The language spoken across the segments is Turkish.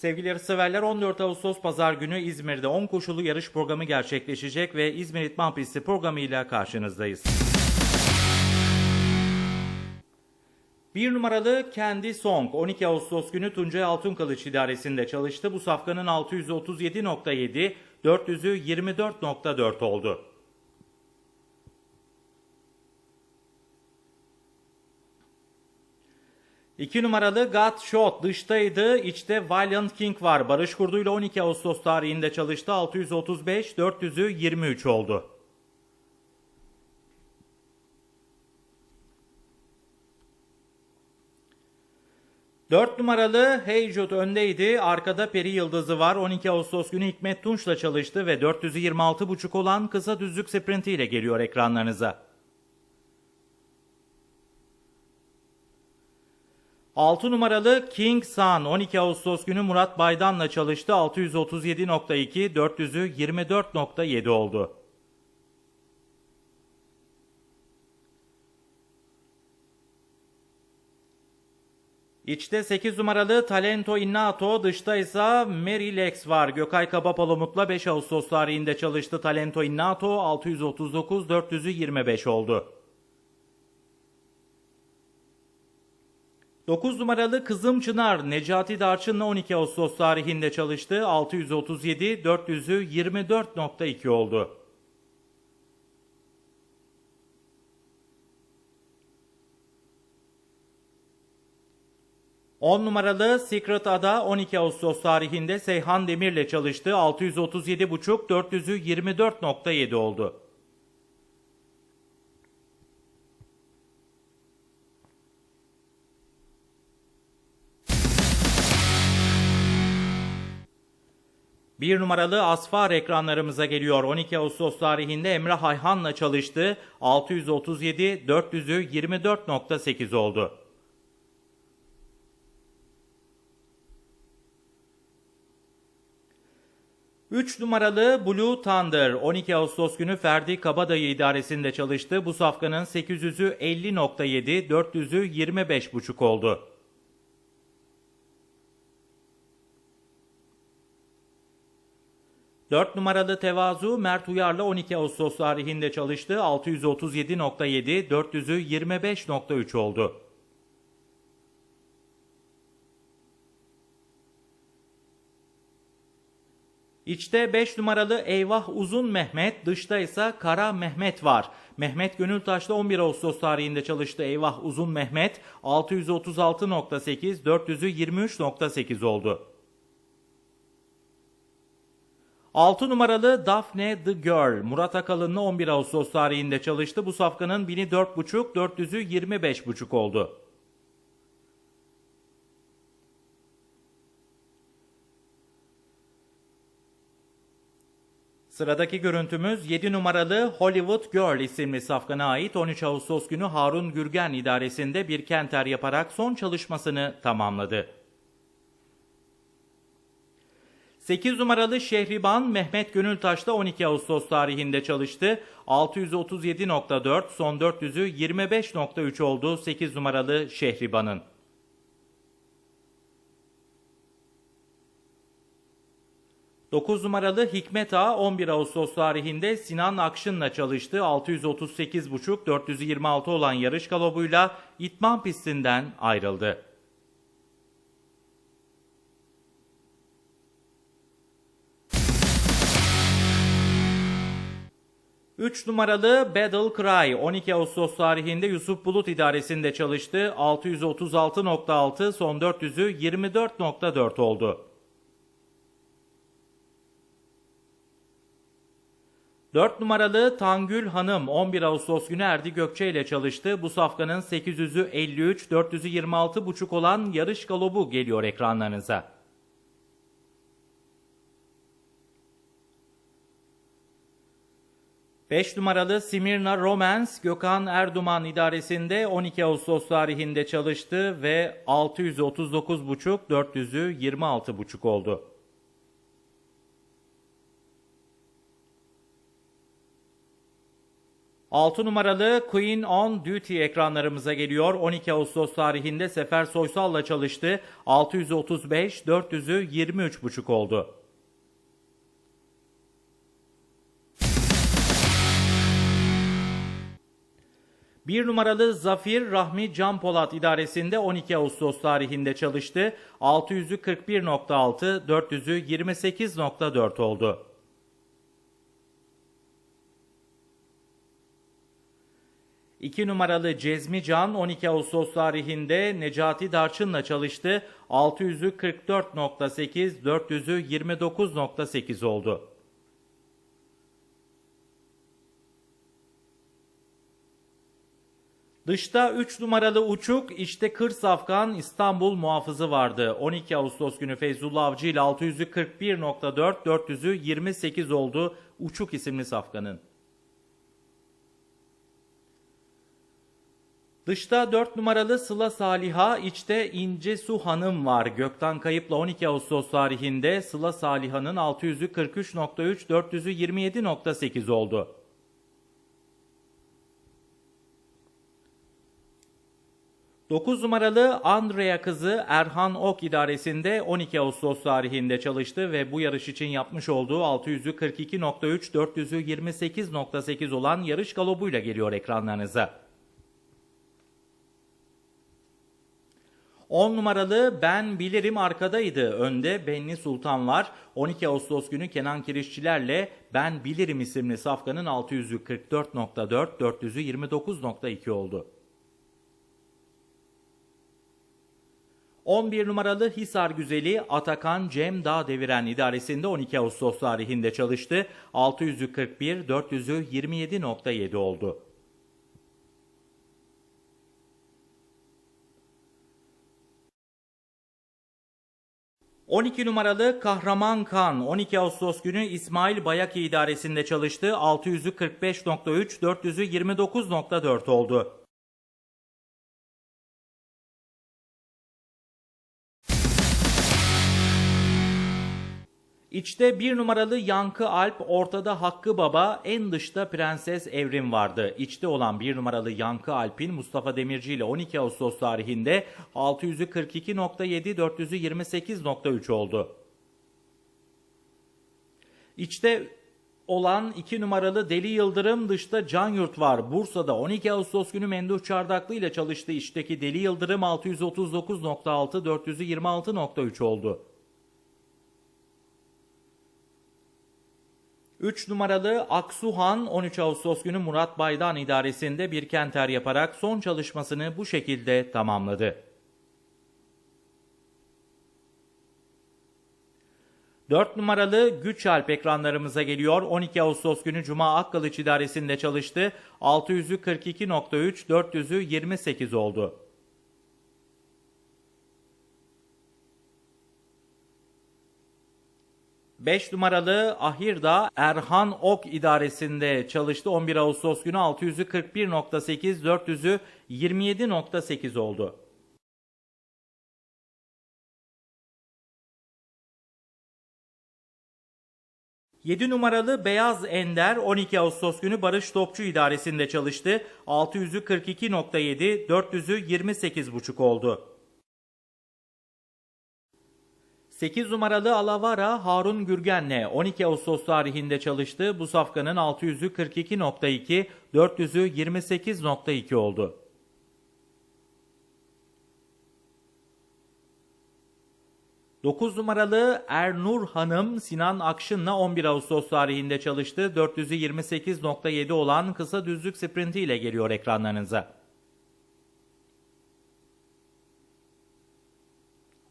Sevgili yarışseverler 14 Ağustos Pazar günü İzmir'de 10 koşulu yarış programı gerçekleşecek ve İzmir İtman Pisti programıyla karşınızdayız. Bir numaralı Kendi Song 12 Ağustos günü Tuncay Altunkılıç idaresinde çalıştı. Bu safkanın 637.7, 400'ü 24.4 oldu. İki numaralı Got Shot dıştaydı. İçte Valiant King var. Barış Kurdu ile 12 Ağustos tarihinde çalıştı. 635, 400'ü 23 oldu. Dört numaralı Heyjut öndeydi. Arkada Peri Yıldızı var. 12 Ağustos günü Hikmet Tunç'la çalıştı ve 426.5 olan kısa düzlük sprinti ile geliyor ekranlarınıza. 6 numaralı King Sun 12 Ağustos günü Murat Baydan'la çalıştı. 637.2, 400'ü 24.7 oldu. İçte 8 numaralı Talento Innato, dışta ise Mary Lex var. Gökay Kabapalomut'la 5 Ağustos tarihinde çalıştı. Talento Innato 639, 400'ü 25 oldu. 9 numaralı Kızım Çınar Necati Darçın'la 12 Ağustos tarihinde çalıştı. 637, 400'ü 24.2 oldu. On numaralı Secret Ada 12 Ağustos tarihinde Seyhan Demir'le çalıştı. 637.5, 400'ü 24.7 oldu. Bir numaralı Asfar ekranlarımıza geliyor. 12 Ağustos tarihinde Emrah Ayhan'la çalıştı. 637, 400'ü 24.8 oldu. Üç numaralı Blue Thunder 12 Ağustos günü Ferdi Kabadayı idaresinde çalıştı. Bu safkanın 800'ü 50.7, 400'ü 25.5 oldu. 4 numaralı Tevazu Mert Uyar'la 12 Ağustos tarihinde çalıştı. 637.7, 400'ü 25.3 oldu. İçte 5 numaralı Eyvah Uzun Mehmet, dışta ise Kara Mehmet var. Mehmet Gönültaş'ta 11 Ağustos tarihinde çalıştı. Eyvah Uzun Mehmet 636.8, 400'ü 23.8 oldu. 6 numaralı Daphne the Girl Murat Akalın'la 11 Ağustos tarihinde çalıştı. Bu safkanın 1000'i 4.5, 400'ü 25.5 oldu. Sıradaki görüntümüz 7 numaralı Hollywood Girl isimli safkana ait 13 Ağustos günü Harun Gürgen idaresinde bir kenter yaparak son çalışmasını tamamladı. 8 numaralı Şehriban Mehmet Gönültaş'ta 12 Ağustos tarihinde çalıştı. 637.4 son 400'ü 25.3 oldu 8 numaralı Şehriban'ın. Dokuz numaralı Hikmet Ağa 11 Ağustos tarihinde Sinan Akşın'la çalıştı. 638.5 426 olan yarış galobuyla İtman pistinden ayrıldı. 3 numaralı Battle Cry 12 Ağustos tarihinde Yusuf Bulut idaresinde çalıştı. 636.6 son 400'ü 24.4 oldu. 4 numaralı Tangül Hanım 11 Ağustos günü Erdi Gökçe ile çalıştı. Bu safkanın 800'ü 53, 400'ü 26.5 olan yarış galobu geliyor ekranlarınıza. 5 numaralı Simirna Romance Gökhan Erduman idaresinde 12 Ağustos tarihinde çalıştı ve 639.5 400'ü 26.5 oldu. 6 numaralı Queen on Duty ekranlarımıza geliyor. 12 Ağustos tarihinde Sefer Soysal'la çalıştı. 635, 400'ü 23,5 oldu. Bir numaralı Zafir Rahmi Can Polat idaresinde 12 Ağustos tarihinde çalıştı. 600'ü 41.6, 400'ü 28.4 oldu. İki numaralı Cezmi Can 12 Ağustos tarihinde Necati Darçın'la çalıştı. 600'ü 44.8, 400'ü 29.8 oldu. Dışta 3 numaralı uçuk, işte Kır Safkan İstanbul muhafızı vardı. 12 Ağustos günü Feyzullah Avcı ile 600'ü 41.4, 400'ü 28 oldu uçuk isimli safkanın. Dışta 4 numaralı Sıla Saliha, içte İnce Su Hanım var. Gökten kayıpla 12 Ağustos tarihinde Sıla Saliha'nın 600'ü 43.3, 400'ü 27.8 oldu. Dokuz numaralı Andrea kızı Erhan Ok idaresinde 12 Ağustos tarihinde çalıştı ve bu yarış için yapmış olduğu 600'ü 42.3, 400'ü 28.8 olan yarış galobuyla geliyor ekranlarınıza. 10 numaralı Ben Bilirim arkadaydı. Önde Benli Sultan var. 12 Ağustos günü Kenan Kirişçilerle Ben Bilirim isimli safkanın 600'ü 44.4, 400'ü 29.2 oldu. 11 numaralı Hisar Güzeli Atakan Cem Dağ Deviren idaresinde 12 Ağustos tarihinde çalıştı. 600'ü 41, 400'ü 27.7 oldu. ...12 numaralı Kahraman Kan 12 Ağustos günü İsmail Bayaki idaresinde çalıştı. 600'ü 45.3, 400'ü 29.4 oldu. İçte bir numaralı Yankı Alp, ortada Hakkı Baba, en dışta Prenses Evrim vardı. İçte olan bir numaralı Yankı Alp'in Mustafa Demirci ile 12 Ağustos tarihinde 600'ü 42.7, 400'ü 28.3 oldu. İçte olan 2 numaralı Deli Yıldırım dışta Can Yurt var. Bursa'da 12 Ağustos günü Menduh Çardaklı ile çalıştı. İçteki Deli Yıldırım 639.6, 400'ü 26.3 oldu. 3 numaralı Aksuhan 13 Ağustos günü Murat Baydan idaresinde bir kenter yaparak son çalışmasını bu şekilde tamamladı. 4 numaralı Güç Alp ekranlarımıza geliyor. 12 Ağustos günü Cuma Akkılıç idaresinde çalıştı. 600'ü 42.3, 400'ü 28 oldu. 5 numaralı Ahirda Erhan Ok idaresinde çalıştı. 11 Ağustos günü 600'ü 41.8, 400'ü 27.8 oldu. Yedi numaralı Beyaz Ender 12 Ağustos günü Barış Topçu idaresinde çalıştı. 600'ü 42.7, 400'ü 28.5 oldu. 8 numaralı Alavara Harun Gürgen'le 12 Ağustos tarihinde çalıştı. Bu safkanın 600'ü 42.2, 400'ü 28.2 oldu. Dokuz numaralı Ernur Hanım Sinan Akşın'la 11 Ağustos tarihinde çalıştı. 400'ü 28.7 olan kısa düzlük sprinti ile geliyor ekranlarınıza.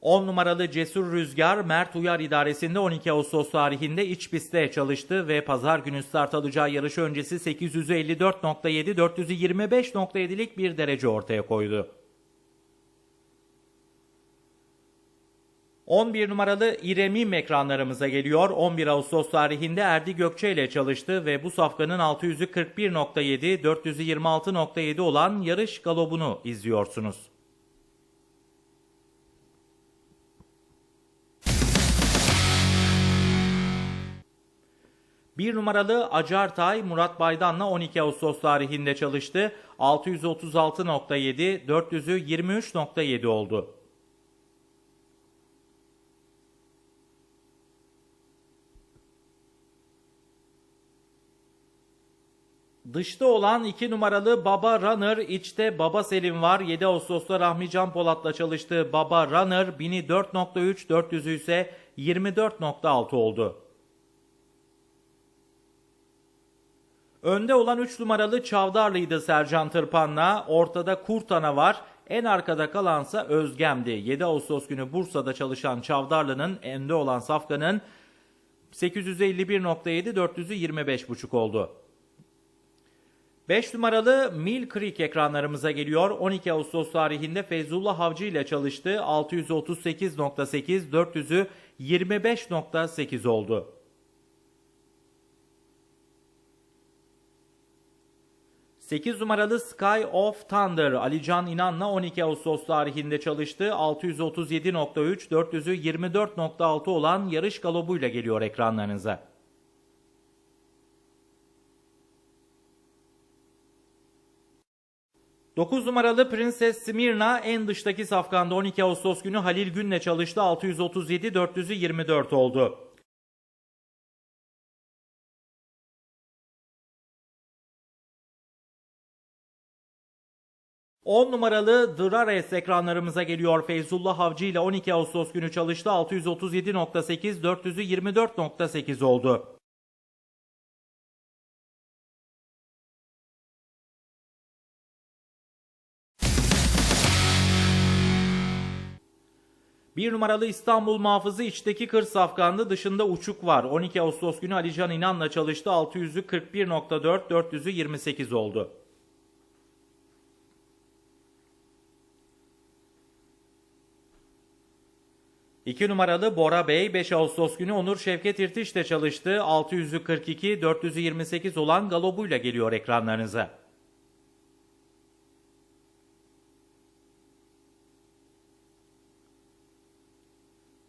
10 numaralı Cesur Rüzgar Mert Uyar idaresinde 12 Ağustos tarihinde iç pistte çalıştı ve pazar günü start alacağı yarış öncesi 854.7 425.7'lik bir derece ortaya koydu. 11 numaralı İremim ekranlarımıza geliyor. 11 Ağustos tarihinde Erdi Gökçe ile çalıştı ve bu safkanın 600'ü 41.7, 400'ü 26.7 olan yarış galobunu izliyorsunuz. 1 numaralı Acartay Murat Baydan'la 12 Ağustos tarihinde çalıştı. 636.7, 400'ü 23.7 oldu. Dışta olan 2 numaralı Baba Runner, içte Baba Selim var. 7 Ağustos'ta Rahmi Can Polat'la çalıştığı Baba Runner 1000'i 4.3, 400'ü ise 24.6 oldu. Önde olan 3 numaralı Çavdarlı'ydı Sercan Tırpan'la. Ortada Kurtana var. En arkada kalansa Özgem'di. 7 Ağustos günü Bursa'da çalışan Çavdarlı'nın önde olan Safkan'ın 851.7, 400'ü 25.5 oldu. 5 numaralı Mill Creek ekranlarımıza geliyor. 12 Ağustos tarihinde Feyzullah Havcı ile çalıştı. 638.8, 400'ü 25.8 oldu. Sekiz numaralı Sky of Thunder Alican İnan'la 12 Ağustos tarihinde çalıştı. 637.3, 400'ü 24.6 olan yarış galobuyla geliyor ekranlarınıza. 9 numaralı Prenses Smirna en dıştaki safkanda 12 Ağustos günü Halil Gün'le çalıştı. 637 400'ü 24 oldu. On numaralı Drares ekranlarımıza geliyor. Feyzullah Avcı ile 12 Ağustos günü çalıştı. 637.8, 400'ü 24.8 oldu. 1 numaralı İstanbul muhafızı içteki kır safkandı dışında uçuk var. 12 Ağustos günü Alican İnan'la çalıştı. 600'ü 41.4, 400'ü 28 oldu. İki numaralı Bora Bey 5 Ağustos günü Onur Şevket İrtiş'te çalıştı. 600'ü 42, 400'ü 28 olan galobuyla geliyor ekranlarınıza.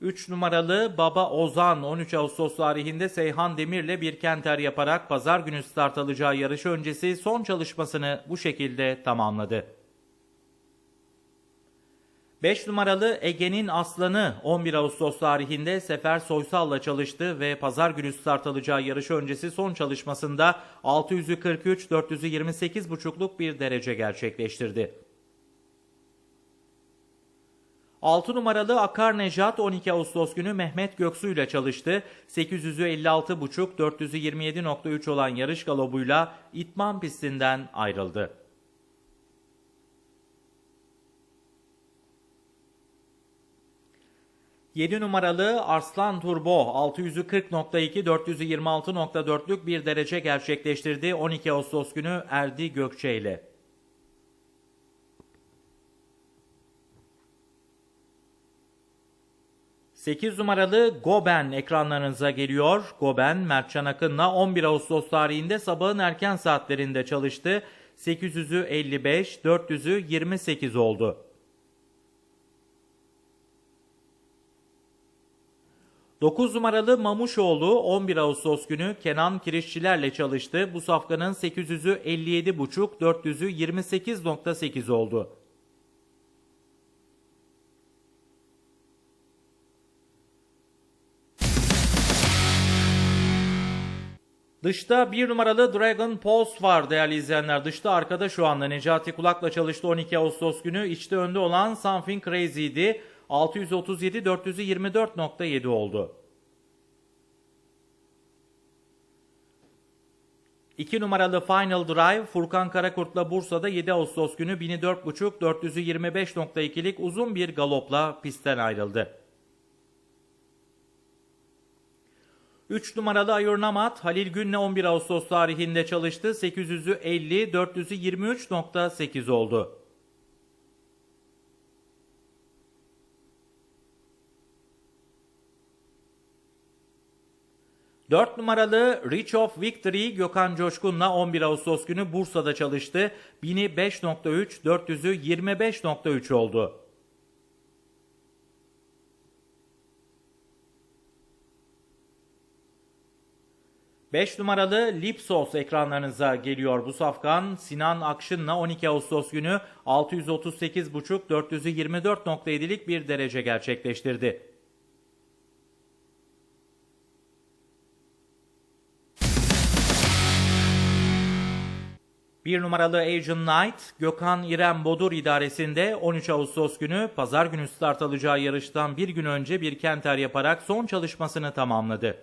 3 numaralı Baba Ozan 13 Ağustos tarihinde Seyhan Demir'le bir kenter yaparak pazar günü start alacağı yarış öncesi son çalışmasını bu şekilde tamamladı. 5 numaralı Ege'nin Aslanı 11 Ağustos tarihinde Sefer Soysal'la çalıştı ve pazar günü start alacağı yarış öncesi son çalışmasında 643 428,5'luk bir derece gerçekleştirdi. 6 numaralı Akar Nejat 12 Ağustos günü Mehmet Göksu ile çalıştı. 800'ü 56.5, 400'ü 27.3 olan yarış galobuyla itman pistinden ayrıldı. Yedi numaralı Arslan Turbo 600'ü 40.2, 400'ü 26.4'lük bir derece gerçekleştirdi 12 Ağustos günü Erdi Gökçe ile. 8 numaralı Goben ekranlarınıza geliyor. Goben, Mertcan Akın'la 11 Ağustos tarihinde sabahın erken saatlerinde çalıştı. 800'ü 55, 400'ü 28 oldu. Dokuz numaralı Mamuşoğlu 11 Ağustos günü Kenan Kirişçilerle çalıştı. Bu safkanın 800'ü 57,5, 400'ü 28.8 oldu. 'Dışta bir numaralı Dragon Pulse var değerli izleyenler. Dışta arkada şu anda Necati Kulak'la çalıştı 12 Ağustos günü. İçte önde olan Something Crazy'di. 637 400'ü 24.7 oldu. 2 numaralı Final Drive Furkan Karakurt'la Bursa'da 7 Ağustos günü 1004.5 400'ü 25.2'lik uzun bir galopla pistten ayrıldı. 3 numaralı Ayurnamat Halil Gün'le 11 Ağustos tarihinde çalıştı. 800'ü 50, 400'ü 23.8 oldu. Dört numaralı Reach of Victory Gökhan Coşkun'la 11 Ağustos günü Bursa'da çalıştı. 1000'i 5.3, 400'ü 25.3 oldu. 5 numaralı Lipsos ekranlarınıza geliyor bu safkan. Sinan Akşın'la 12 Ağustos günü 638,5 424.7'lik bir derece gerçekleştirdi. Bir numaralı Agent Knight, Gökhan İrem Bodur idaresinde 13 Ağustos günü pazar günü start alacağı yarıştan bir gün önce bir kenter yaparak son çalışmasını tamamladı.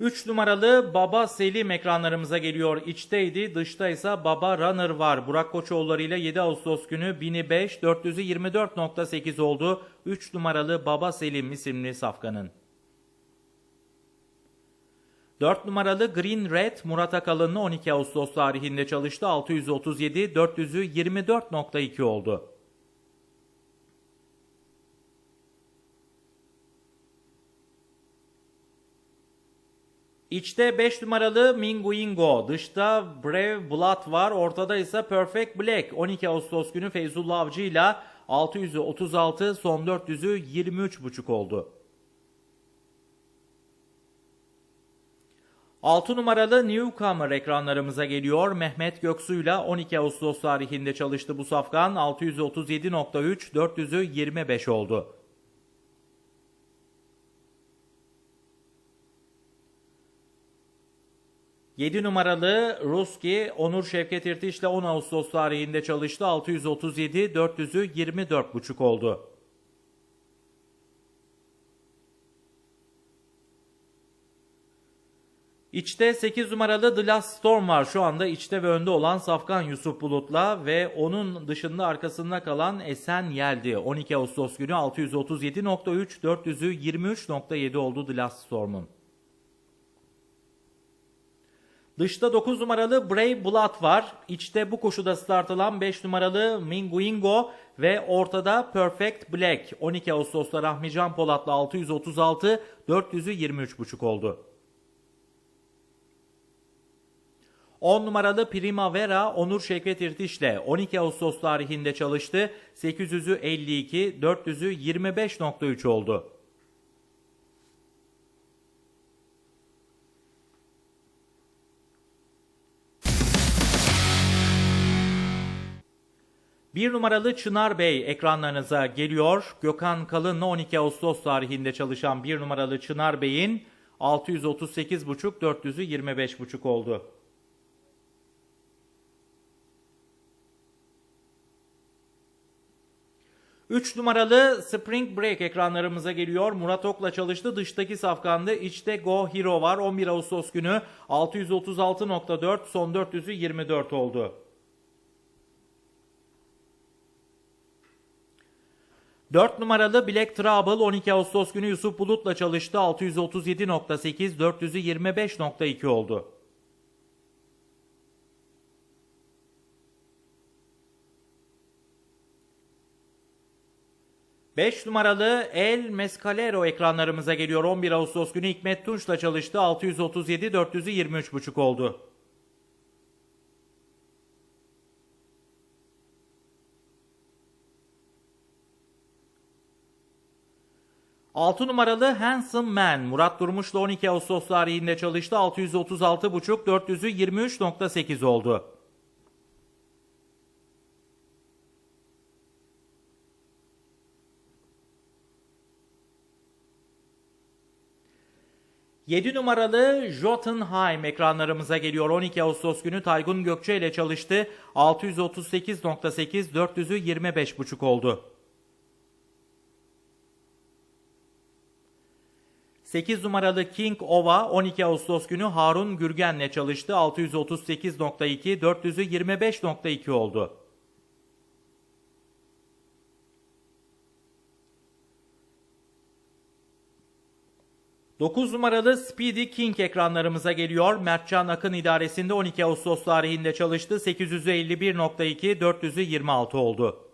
3 numaralı Baba Selim ekranlarımıza geliyor. İçteydi, dışta ise Baba Runner var. Burak Koçoğulları ile 7 Ağustos günü 1005 424.8 oldu. 3 numaralı Baba Selim isimli safkanın. 4 numaralı Green Red Murat Akalın'la 12 Ağustos tarihinde çalıştı. 637 400'ü 24.2 oldu. İçte 5 numaralı Minguingo, dışta Brave Blood var, ortada ise Perfect Black. 12 Ağustos günü Feyzullah Avcı ile 600'ü 36, son 400'ü 23.5 oldu. 6 numaralı Newcomer ekranlarımıza geliyor. Mehmet Göksu ile 12 Ağustos tarihinde çalıştı bu safkan. 637.3, 400'ü 25 oldu. Yedi numaralı Ruski Onur Şevket İrtiş ile 10 Ağustos tarihinde çalıştı. 637, 400'ü 24,5 oldu. İçte 8 numaralı The Last Storm var. Şu anda içte ve önde olan Safkan Yusuf Bulut'la ve onun dışında arkasında kalan Esen Yeldi. 12 Ağustos günü 637.3, 400'ü 23.7 oldu The Last Storm'un. Dışta 9 numaralı Brave Blood var. İçte bu koşuda start alan 5 numaralı Minguingo ve ortada Perfect Black. 12 Ağustos'ta Rahmi Can Polat'la 636, 400'ü 23.5 oldu. 10 numaralı Primavera Onur Şevket İrtiş'le 12 Ağustos tarihinde çalıştı. 800'ü 52, 400'ü 25.3 oldu. Bir numaralı Çınar Bey ekranlarınıza geliyor. Gökhan Kalın'la 12 Ağustos tarihinde çalışan bir numaralı Çınar Bey'in 638,5 400'ü 25,5 oldu. 3 numaralı Spring Break ekranlarımıza geliyor. Murat Ok'la çalıştı. Dıştaki safkanda içte Go Hero var. 11 Ağustos günü 636.4 son 400'ü 24 oldu. Dört numaralı Black Trouble 12 Ağustos günü Yusuf Bulut'la çalıştı. 637.8 400'ü 25.2 oldu. 5 numaralı El Mescalero ekranlarımıza geliyor. 11 Ağustos günü Hikmet Tunç'la çalıştı. 637 400'ü 23,5 oldu. Altı numaralı Handsome Man Murat Durmuş'la 12 Ağustos tarihinde çalıştı. 636,5 400'ü 23.8 oldu. 7 numaralı Jotunheim ekranlarımıza geliyor. 12 Ağustos günü Taygun Gökçe ile çalıştı. 638.8 400'ü 25.5 oldu. 8 numaralı King Ova 12 Ağustos günü Harun Gürgen'le çalıştı. 638.2 400'ü 25.2 oldu. 9 numaralı Speedy King ekranlarımıza geliyor. Mertcan Akın idaresinde 12 Ağustos tarihinde çalıştı. 851.2, 426 oldu.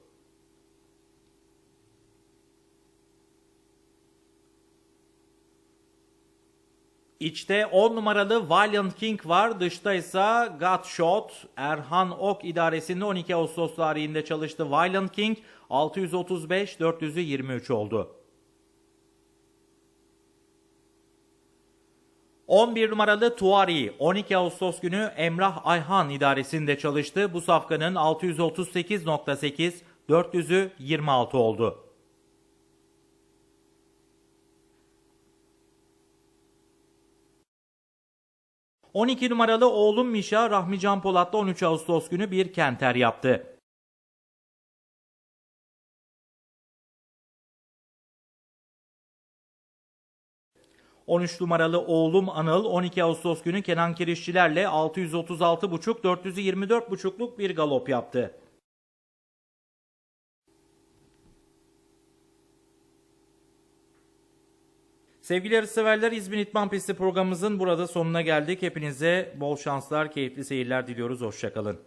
İçte 10 numaralı Valiant King var. Dışta ise Godshot. Erhan Ok idaresinde 12 Ağustos tarihinde çalıştı. Valiant King 635, 423 oldu. 11 numaralı Tuari 12 Ağustos günü Emrah Ayhan idaresinde çalıştı. Bu safkanın 638.8 400'ü 26 oldu. ...12 numaralı oğlum Mişa Rahmi Can Polat'ta 13 Ağustos günü bir kenter yaptı. 13 numaralı oğlum Anıl 12 Ağustos günü Kenan Kirişçilerle 636,5 424,5'luk bir galop yaptı. Sevgili yarışseverler İzmir İtman Pisti programımızın burada sonuna geldik. Hepinize bol şanslar, keyifli seyirler diliyoruz. Hoşçakalın.